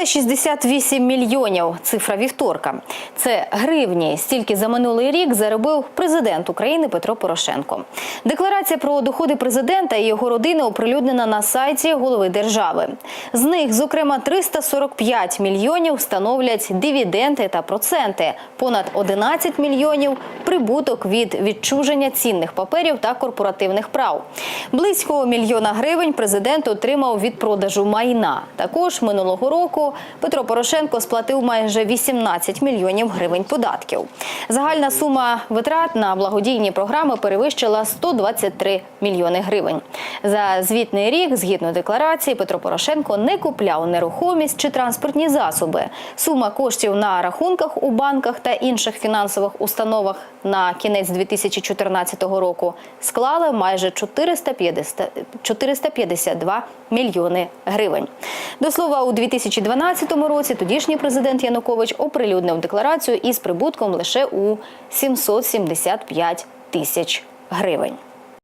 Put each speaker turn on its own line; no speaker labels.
368 мільйонів. Цифра вівторка. Це гривні. Стільки за минулий рік заробив президент України Петро Порошенко. Декларація про доходи президента і його родини оприлюднена на сайті голови держави. З них, зокрема, 345 мільйонів становлять дивіденди та проценти, понад 11 мільйонів прибуток від відчуження цінних паперів та корпоративних прав. Близько мільйона гривень президент отримав від продажу майна. Також минулого року Петро Порошенко сплатив майже 18 мільйонів гривень податків. Загальна сума витрат на благодійні програми перевищила 123 мільйони гривень. За звітний рік, згідно декларації, Петро Порошенко не купляв нерухомість чи транспортні засоби. Сума коштів на рахунках у банках та інших фінансових установах на кінець 2014 року склала майже 450, 452 мільйони гривень. До слова, у 2012 році тодішній президент Янукович оприлюднив декларацію із прибутком лише у 775 тисяч гривень.